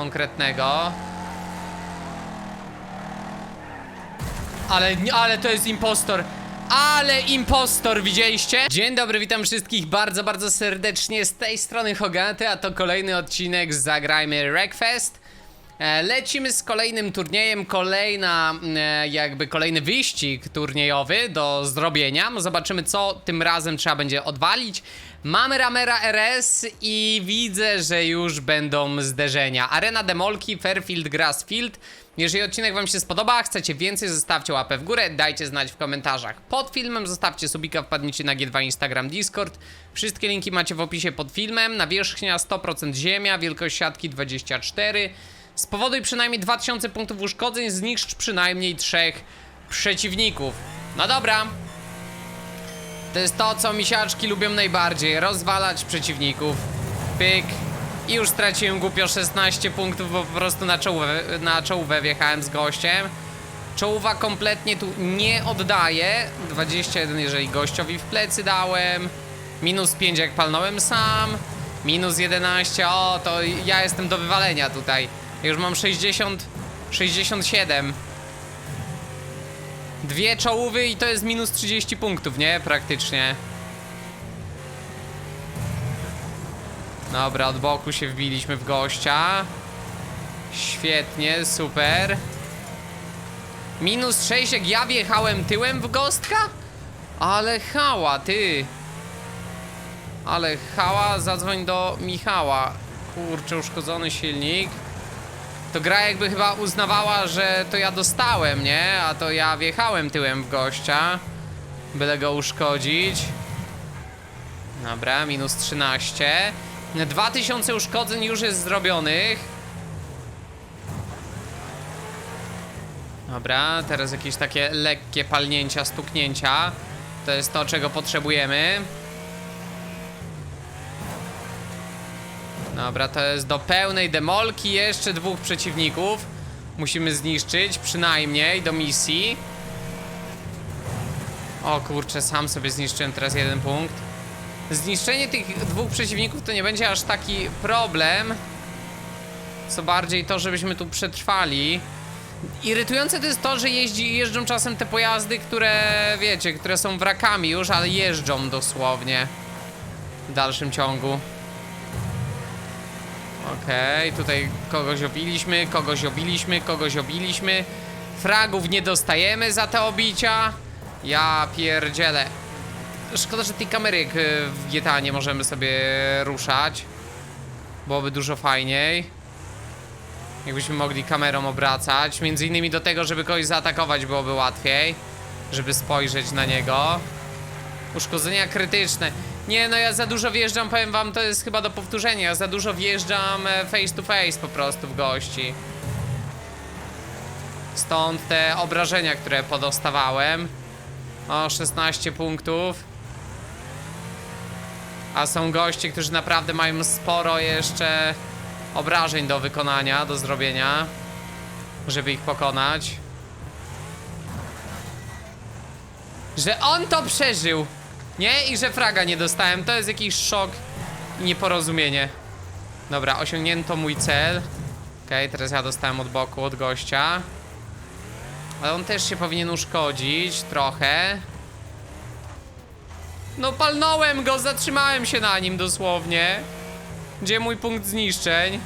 konkretnego. Ale, ale to jest impostor. Ale impostor, widzieliście? Dzień dobry, witam wszystkich bardzo, bardzo serdecznie z tej strony Hogaty, a to kolejny odcinek Zagrajmy Wreckfest. E, Lecimy z kolejnym turniejem, kolejna, e, jakby kolejny wyścig turniejowy do zrobienia. Zobaczymy, co tym razem trzeba będzie odwalić. Mamy Ramera RS i widzę, że już będą zderzenia. Arena Demolki, Fairfield, Grassfield. Jeżeli odcinek wam się spodoba, chcecie więcej, zostawcie łapę w górę, dajcie znać w komentarzach. Pod filmem zostawcie subika, wpadnijcie na G2 Instagram, Discord. Wszystkie linki macie w opisie pod filmem. Nawierzchnia 100% ziemia, wielkość siatki 24. Spowoduj przynajmniej 2000 punktów uszkodzeń, zniszcz przynajmniej trzech przeciwników. No dobra. To jest to, co misiaczki lubią najbardziej. Rozwalać przeciwników. Pyk. I już straciłem głupio 16 punktów, bo po prostu na czołówę, na czołówę wjechałem z gościem. Czołówa kompletnie tu nie oddaje. 21, jeżeli gościowi w plecy dałem. Minus 5, jak palnąłem sam. Minus 11. O, to ja jestem do wywalenia tutaj. Już mam 60, 67. Dwie czołówy i to jest minus 30 punktów, nie? Praktycznie. Dobra, od boku się wbiliśmy w gościa. Świetnie, super. Minus 6, jak ja wjechałem tyłem w gostka? Ale hała, ty. Ale hała, zadzwoń do Michała. Kurczę, uszkodzony silnik. To gra jakby chyba uznawała, że to ja dostałem, nie? A to ja wjechałem tyłem w gościa. Byle go uszkodzić. Dobra, minus 13. 2000 uszkodzeń już jest zrobionych. Dobra, teraz jakieś takie lekkie palnięcia, stuknięcia. To jest to, czego potrzebujemy. Dobra, to jest do pełnej demolki jeszcze dwóch przeciwników. Musimy zniszczyć, przynajmniej do misji. O kurczę, sam sobie zniszczyłem teraz jeden punkt. Zniszczenie tych dwóch przeciwników to nie będzie aż taki problem. Co bardziej to, żebyśmy tu przetrwali. Irytujące to jest to, że jeździ, jeżdżą czasem te pojazdy, które wiecie, które są wrakami już, ale jeżdżą dosłownie. W dalszym ciągu. Okej, tutaj kogoś obiliśmy, kogoś obiliśmy, kogoś obiliśmy. Fragów nie dostajemy za te obicia. Ja pierdzielę. Szkoda, że tej kamery jak y, w GTA nie możemy sobie ruszać. Byłoby dużo fajniej. Jakbyśmy mogli kamerą obracać. Między innymi do tego, żeby kogoś zaatakować byłoby łatwiej. Żeby spojrzeć na niego. Uszkodzenia krytyczne. Nie, no ja za dużo wjeżdżam, powiem wam, to jest chyba do powtórzenia. Ja za dużo wjeżdżam e, face to face po prostu w gości. Stąd te obrażenia, które podostawałem. O, 16 punktów. A są goście, którzy naprawdę mają sporo jeszcze obrażeń do wykonania, do zrobienia, żeby ich pokonać. Że on to przeżył, nie? I że fraga nie dostałem, to jest jakiś szok i nieporozumienie. Dobra, osiągnięto mój cel. Okej, teraz ja dostałem od boku, od gościa. Ale on też się powinien uszkodzić trochę. No palnąłem go, zatrzymałem się na nim dosłownie. Gdzie mój punkt zniszczeń?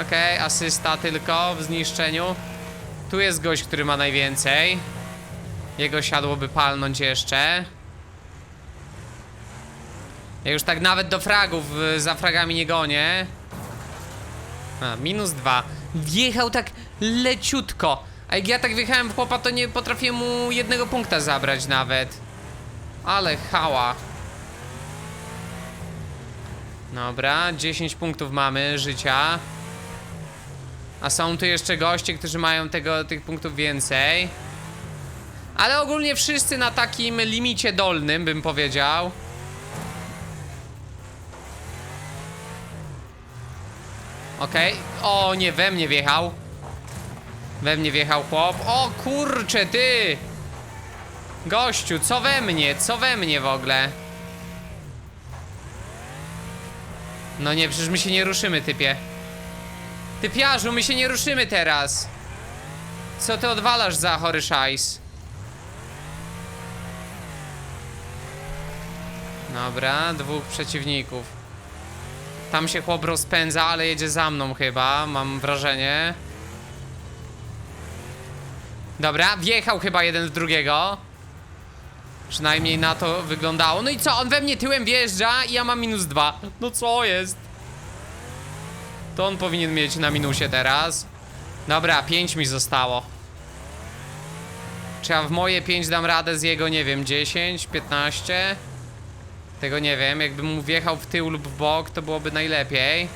Okej, asysta tylko w zniszczeniu. Tu jest gość, który ma najwięcej. Jego siadłoby palnąć jeszcze. Ja już tak nawet do fragów y, za fragami nie gonię. A, minus dwa. Wjechał tak leciutko. A jak ja tak wjechałem w chłopa, to nie potrafię mu jednego punkta zabrać nawet. Ale hała. Dobra, 10 punktów mamy życia. A są tu jeszcze goście, którzy mają tego, tych punktów więcej. Ale ogólnie wszyscy na takim limicie dolnym, bym powiedział. Okej. O, nie, we mnie wjechał. We mnie wjechał chłop. O kurcze, ty! Gościu, co we mnie? Co we mnie w ogóle? No nie, przecież my się nie ruszymy, typie. Typiarzu, my się nie ruszymy teraz. Co ty odwalasz za chory szajs? Dobra, dwóch przeciwników. Tam się chłop rozpędza, ale jedzie za mną chyba, mam wrażenie. Dobra, wjechał chyba jeden w drugiego. Przynajmniej na to wyglądało. No i co, on we mnie tyłem wjeżdża i ja mam minus dwa. No co jest? To on powinien mieć na minusie teraz. Dobra, 5 mi zostało. Czy ja w moje 5 dam radę z jego, nie wiem, 10, 15? Tego nie wiem, jakbym mu wjechał w tył lub w bok, to byłoby najlepiej.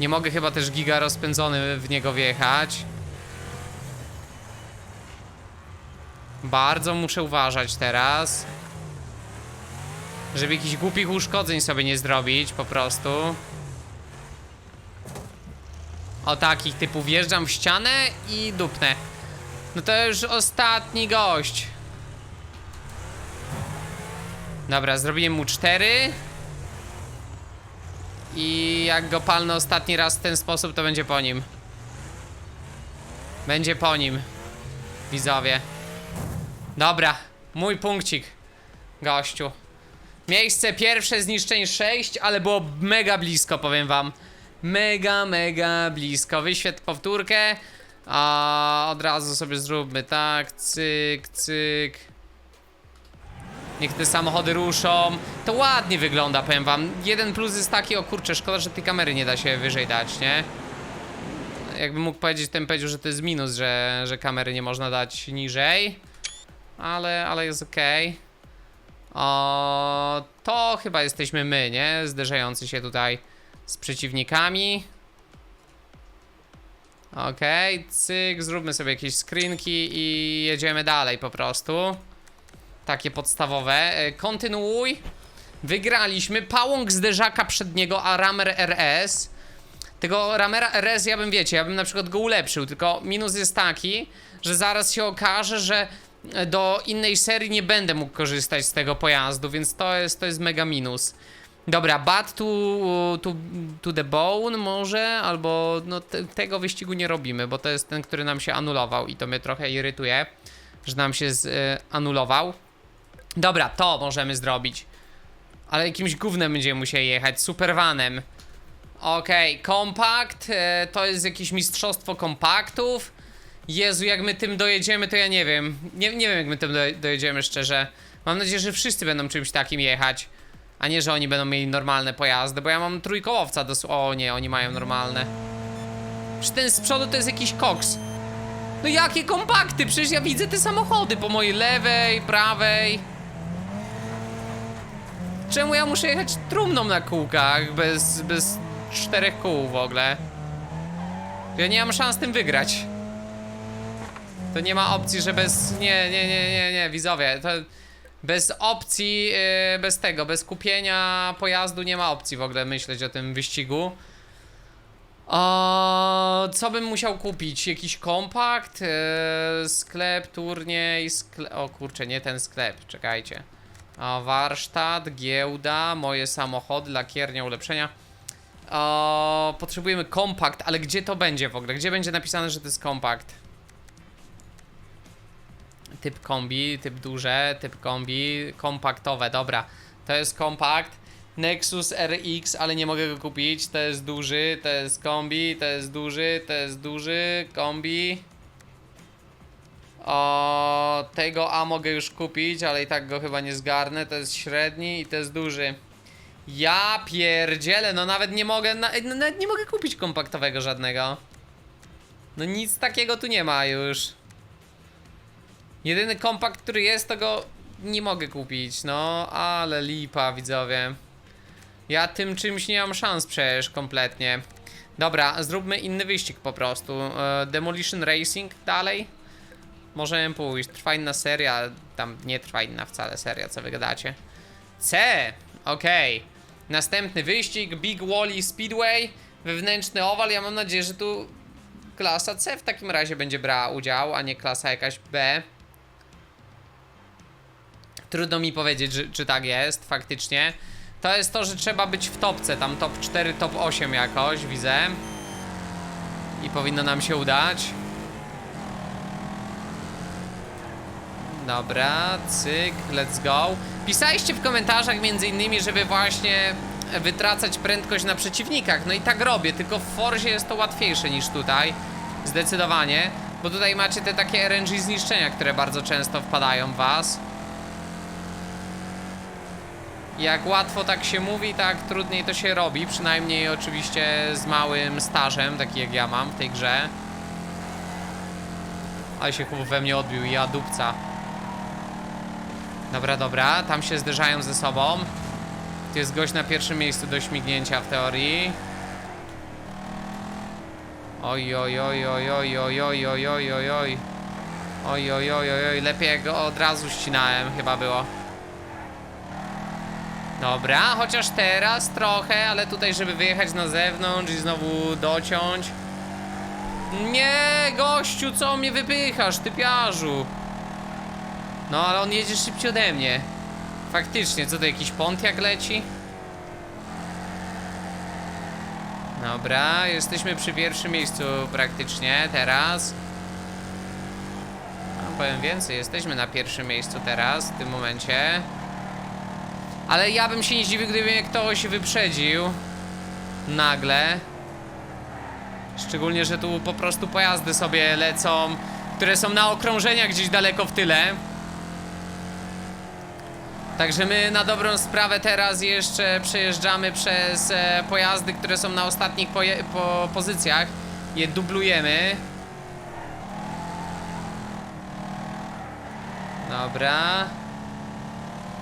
Nie mogę chyba też giga rozpędzony w niego wjechać. Bardzo muszę uważać teraz. Żeby jakichś głupich uszkodzeń sobie nie zrobić, po prostu. O takich typu wjeżdżam w ścianę i dupnę. No to już ostatni gość. Dobra, zrobiłem mu cztery. I jak go palnę ostatni raz w ten sposób, to będzie po nim. Będzie po nim. Widzowie. Dobra, mój punkcik. Gościu. Miejsce pierwsze, zniszczeń 6, ale było mega blisko, powiem wam. Mega, mega blisko. Wyświetl powtórkę. A od razu sobie zróbmy tak. Cyk, cyk. Niech te samochody ruszą. To ładnie wygląda, powiem wam. Jeden plus jest taki, o kurczę, szkoda, że tej kamery nie da się wyżej dać, nie? Jakbym mógł powiedzieć, ten powiedział, że to jest minus, że, że kamery nie można dać niżej. Ale, ale jest okej. O, to chyba jesteśmy my, nie? Zderzający się tutaj z przeciwnikami. Okej, cyk, zróbmy sobie jakieś screenki i jedziemy dalej po prostu. Takie podstawowe. E, Kontynuuj. Wygraliśmy. Pałąk zderzaka przedniego, a ramer RS. Tego ramera RS ja bym, wiecie, ja bym na przykład go ulepszył, tylko minus jest taki, że zaraz się okaże, że e, do innej serii nie będę mógł korzystać z tego pojazdu, więc to jest, to jest mega minus. Dobra, bat to, to, to the bone może, albo no te, tego wyścigu nie robimy, bo to jest ten, który nam się anulował i to mnie trochę irytuje, że nam się z, e, anulował. Dobra, to możemy zrobić. Ale jakimś gównem będziemy musieli jechać, supervanem. Okej, kompakt, e, to jest jakieś mistrzostwo kompaktów. Jezu, jak my tym dojedziemy, to ja nie wiem. Nie, nie wiem, jak my tym do, dojedziemy, szczerze. Mam nadzieję, że wszyscy będą czymś takim jechać. A nie, że oni będą mieli normalne pojazdy, bo ja mam trójkołowca dos... O nie, oni mają normalne. Przecież ten z przodu to jest jakiś koks. No jakie kompakty? Przecież ja widzę te samochody po mojej lewej, prawej. Czemu ja muszę jechać trumną na kółkach bez, bez czterech kół w ogóle? Ja nie mam szans tym wygrać. To nie ma opcji, że bez... Nie, nie, nie, nie, nie, widzowie, to... Bez opcji, yy, bez tego, bez kupienia pojazdu nie ma opcji w ogóle myśleć o tym wyścigu. O, co bym musiał kupić? Jakiś kompakt? Yy, sklep, turniej, sklep... O kurczę, nie ten sklep, czekajcie. Warsztat, giełda, moje samochody, lakiernia, ulepszenia. O, potrzebujemy kompakt, ale gdzie to będzie w ogóle? Gdzie będzie napisane, że to jest kompakt? Typ kombi, typ duże, typ kombi, kompaktowe, dobra. To jest kompakt. Nexus RX, ale nie mogę go kupić. To jest duży, to jest kombi, to jest duży, to jest duży, kombi. O, tego A mogę już kupić, ale i tak go chyba nie zgarnę. To jest średni i to jest duży. Ja pierdzielę, no nawet nie mogę, na, no nawet nie mogę kupić kompaktowego żadnego. No nic takiego tu nie ma już. Jedyny kompakt, który jest, to go nie mogę kupić. No, ale lipa, widzowie. Ja tym czymś nie mam szans przecież kompletnie. Dobra, zróbmy inny wyścig po prostu. E, Demolition Racing dalej. Możemy pójść. Trwa inna seria. Tam nie trwa inna wcale seria, co wy gadacie. C! Okej. Następny wyścig. Big Wally Speedway. Wewnętrzny owal. Ja mam nadzieję, że tu klasa C w takim razie będzie brała udział, a nie klasa jakaś B. Trudno mi powiedzieć, czy, czy tak jest faktycznie. To jest to, że trzeba być w topce, tam top 4, top 8 jakoś, widzę. I powinno nam się udać. Dobra, cyk, let's go. Pisaliście w komentarzach między innymi, żeby właśnie wytracać prędkość na przeciwnikach. No i tak robię, tylko w Forzie jest to łatwiejsze niż tutaj. Zdecydowanie. Bo tutaj macie te takie RNG zniszczenia, które bardzo często wpadają w was. Jak łatwo tak się mówi, tak trudniej to się robi. Przynajmniej oczywiście z małym stażem, taki jak ja mam w tej grze. Ale się chłop we mnie odbił i ja dupca. Dobra, dobra, tam się zderzają ze sobą. Tu jest gość na pierwszym miejscu do śmignięcia w teorii. Oj, oj, oj, oj, oj, oj, oj, oj, oj, oj, oj. Oj, oj, oj, oj, oj, lepiej go od razu ścinałem chyba było. Dobra, chociaż teraz trochę, ale tutaj żeby wyjechać na zewnątrz i znowu dociąć. Nie, gościu, co mnie wypychasz, typiarzu? No, ale on jedzie szybciej ode mnie. Faktycznie, co to jakiś Pontiac leci? Dobra, jesteśmy przy pierwszym miejscu praktycznie teraz. No, powiem więcej, jesteśmy na pierwszym miejscu teraz, w tym momencie. Ale ja bym się nie zdziwił, gdyby mnie ktoś wyprzedził. Nagle. Szczególnie, że tu po prostu pojazdy sobie lecą, które są na okrążeniach gdzieś daleko w tyle. Także my na dobrą sprawę teraz jeszcze przejeżdżamy przez e, pojazdy, które są na ostatnich po pozycjach. Je dublujemy. Dobra.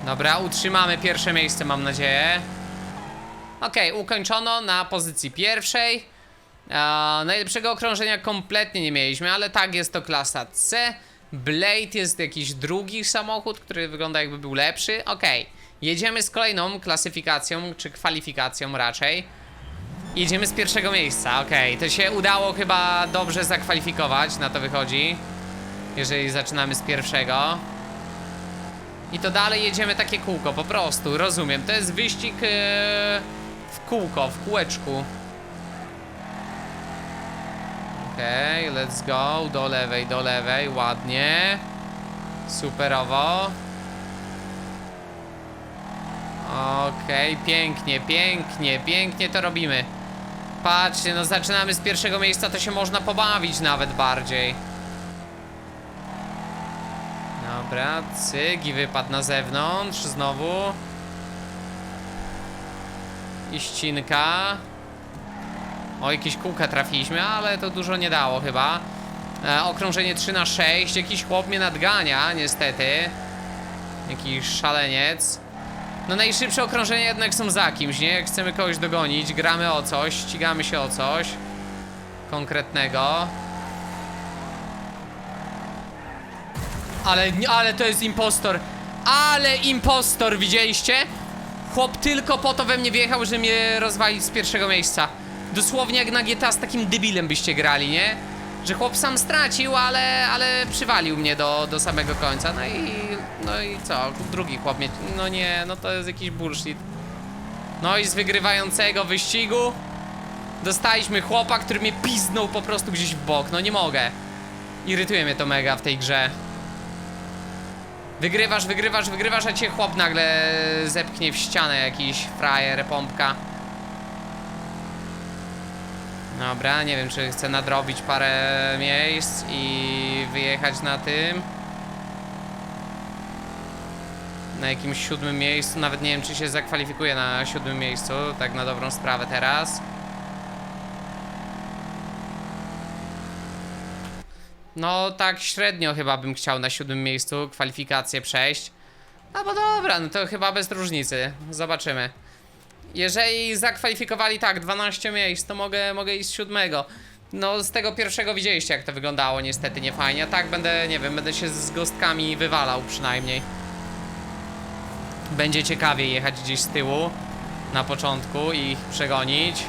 Dobra, utrzymamy pierwsze miejsce, mam nadzieję. Okej, ukończono na pozycji pierwszej. E, najlepszego okrążenia kompletnie nie mieliśmy, ale tak, jest to klasa C. Blade jest jakiś drugi samochód, który wygląda jakby był lepszy. Okej, jedziemy z kolejną klasyfikacją, czy kwalifikacją raczej. Jedziemy z pierwszego miejsca, okej. To się udało chyba dobrze zakwalifikować, na to wychodzi. Jeżeli zaczynamy z pierwszego. I to dalej jedziemy takie kółko, po prostu, rozumiem. To jest wyścig e, w kółko, w kółeczku. Okej, let's go. Do lewej, do lewej, ładnie. Superowo. Okej, pięknie, pięknie, pięknie to robimy. Patrzcie, no zaczynamy z pierwszego miejsca, to się można pobawić nawet bardziej. Dobra, cyk i wypadł na zewnątrz znowu. I ścinka. O, jakieś kółka trafiliśmy, ale to dużo nie dało chyba. E, okrążenie 3 na 6 Jakiś chłop mnie nadgania, niestety. Jakiś szaleniec. No najszybsze okrążenia jednak są za kimś, nie? Jak chcemy kogoś dogonić, gramy o coś, ścigamy się o coś konkretnego. Ale, ale to jest impostor. Ale impostor, widzieliście? Chłop tylko po to we mnie wjechał, że mnie rozwalić z pierwszego miejsca. Dosłownie jak na GTA z takim debilem byście grali, nie? Że chłop sam stracił, ale, ale przywalił mnie do, do samego końca. No i, no i co? Drugi chłop mnie... No nie, no to jest jakiś bullshit. No i z wygrywającego wyścigu dostaliśmy chłopa, który mnie piznął po prostu gdzieś w bok. No nie mogę. Irytuje mnie to mega w tej grze. Wygrywasz, wygrywasz, wygrywasz, a cię chłop nagle zepchnie w ścianę jakiś frajer, pompka. Dobra, nie wiem, czy chcę nadrobić parę miejsc i wyjechać na tym. Na jakimś siódmym miejscu, nawet nie wiem, czy się zakwalifikuję na siódmym miejscu, tak na dobrą sprawę teraz. No tak średnio chyba bym chciał na siódmym miejscu kwalifikację przejść. No bo dobra, no to chyba bez różnicy. Zobaczymy. Jeżeli zakwalifikowali tak 12 miejsc, to mogę, mogę iść z siódmego. No z tego pierwszego widzieliście jak to wyglądało, niestety nie fajnie. Tak będę, nie wiem, będę się z gostkami wywalał przynajmniej. Będzie ciekawiej jechać gdzieś z tyłu na początku i ich przegonić.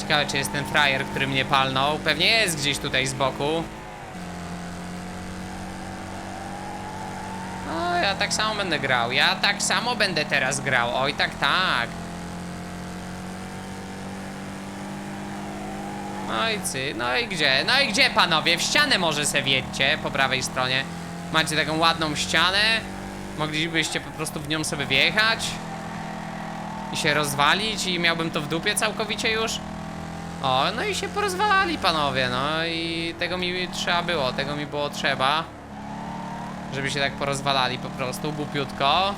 Ciekawe, czy jest ten frajer, który mnie palnął. Pewnie jest gdzieś tutaj z boku. No, ja tak samo będę grał. Ja tak samo będę teraz grał. Oj, tak, tak. No i no i gdzie? No i gdzie panowie? W ścianę może se wiedźcie po prawej stronie. Macie taką ładną ścianę. Moglibyście po prostu w nią sobie wjechać i się rozwalić i miałbym to w dupie całkowicie już. O, no i się porozwalali panowie, no i tego mi trzeba było, tego mi było trzeba. Żeby się tak porozwalali po prostu, głupiutko.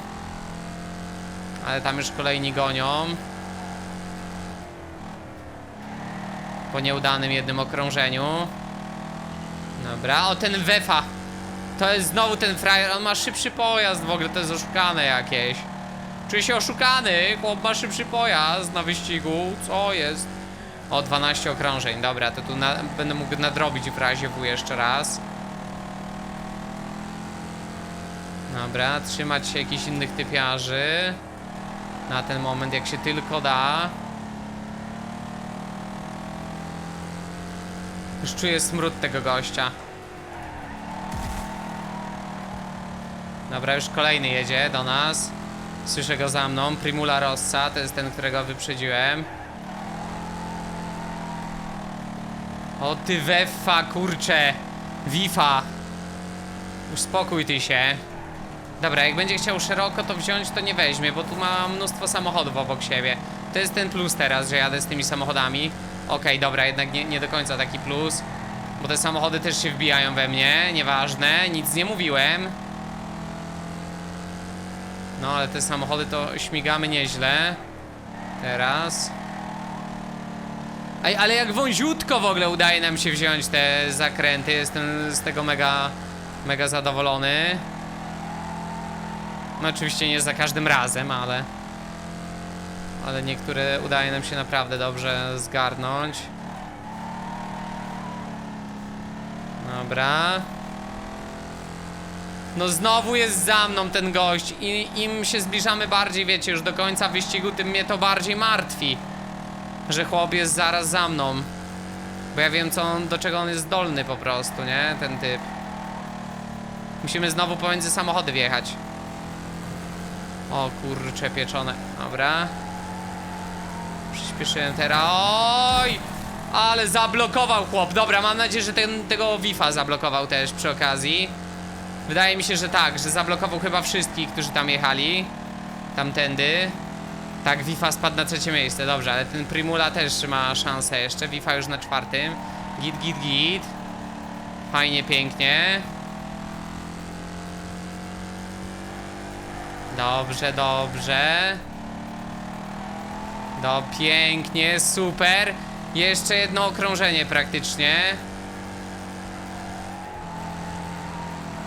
Ale tam już kolejni gonią. Po nieudanym jednym okrążeniu. Dobra, o ten Wefa. To jest znowu ten frajer, on ma szybszy pojazd w ogóle, to jest oszukane jakieś. Czuję się oszukany, chłop ma szybszy pojazd na wyścigu, co jest? O, 12 okrążeń, dobra, to tu na, będę mógł nadrobić w razie W jeszcze raz. Dobra, trzymać się jakichś innych typiarzy. Na ten moment, jak się tylko da. Już czuję smród tego gościa. Dobra, już kolejny jedzie do nas. Słyszę go za mną. Primula Rossa, to jest ten, którego wyprzedziłem. O ty wefa, kurcze. Wifa. Uspokój ty się. Dobra, jak będzie chciał szeroko to wziąć, to nie weźmie, bo tu ma mnóstwo samochodów obok siebie. To jest ten plus teraz, że jadę z tymi samochodami. Okej, dobra, jednak nie, nie do końca taki plus. Bo te samochody też się wbijają we mnie, nieważne, nic nie mówiłem. No, ale te samochody to śmigamy nieźle. Teraz. Ej, ale jak wąziutko w ogóle udaje nam się wziąć te zakręty, jestem z tego mega, mega zadowolony. No oczywiście nie za każdym razem, ale... Ale niektóre udaje nam się naprawdę dobrze zgarnąć. Dobra. No znowu jest za mną ten gość i im się zbliżamy bardziej, wiecie, już do końca wyścigu, tym mnie to bardziej martwi. Że chłop jest zaraz za mną. Bo ja wiem, co on, do czego on jest zdolny po prostu, nie? Ten typ. Musimy znowu pomiędzy samochody wjechać. O kurcze pieczone. Dobra. Przyspieszyłem teraz. Oj! Ale zablokował chłop. Dobra, mam nadzieję, że ten, tego Wi-Fa zablokował też przy okazji. Wydaje mi się, że tak, że zablokował chyba wszystkich, którzy tam jechali. Tamtędy. Tak, Wi-Fa spadł na trzecie miejsce, dobrze, ale ten Primula też ma szansę jeszcze. Wi-Fa już na czwartym. Git, git, git. Fajnie, pięknie. Dobrze, dobrze. No pięknie, super. Jeszcze jedno okrążenie praktycznie.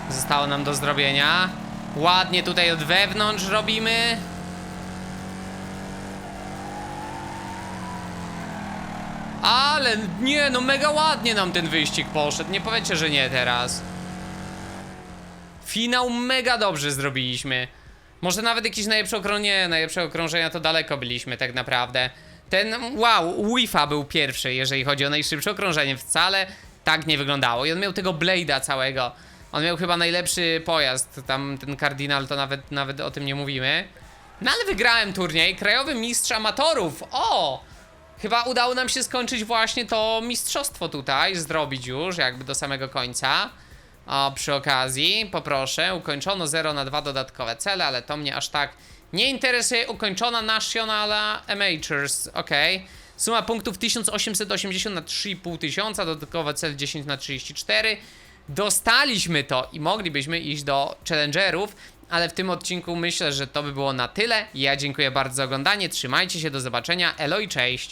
Zostało nam do zrobienia. Ładnie tutaj od wewnątrz robimy. Ale nie, no mega ładnie nam ten wyścig poszedł. Nie powiecie, że nie teraz. Finał mega dobrze zrobiliśmy. Może nawet jakieś najlepsze okrążenie, najlepsze okrążenia to daleko byliśmy tak naprawdę. Ten, wow, Wi-Fi był pierwszy, jeżeli chodzi o najszybsze okrążenie. Wcale tak nie wyglądało. I on miał tego Blade'a całego. On miał chyba najlepszy pojazd. Tam ten Cardinal to nawet, nawet o tym nie mówimy. No ale wygrałem turniej. Krajowy mistrz amatorów. O! Chyba udało nam się skończyć właśnie to mistrzostwo tutaj. Zrobić już, jakby do samego końca. O, przy okazji, poproszę, ukończono 0 na 2 dodatkowe cele, ale to mnie aż tak nie interesuje. Ukończona National Amateurs, ok. Suma punktów 1880 na 3,5 tysiąca, dodatkowe cel 10 na 34. Dostaliśmy to i moglibyśmy iść do Challengerów, ale w tym odcinku myślę, że to by było na tyle. Ja dziękuję bardzo za oglądanie, trzymajcie się, do zobaczenia, elo i cześć.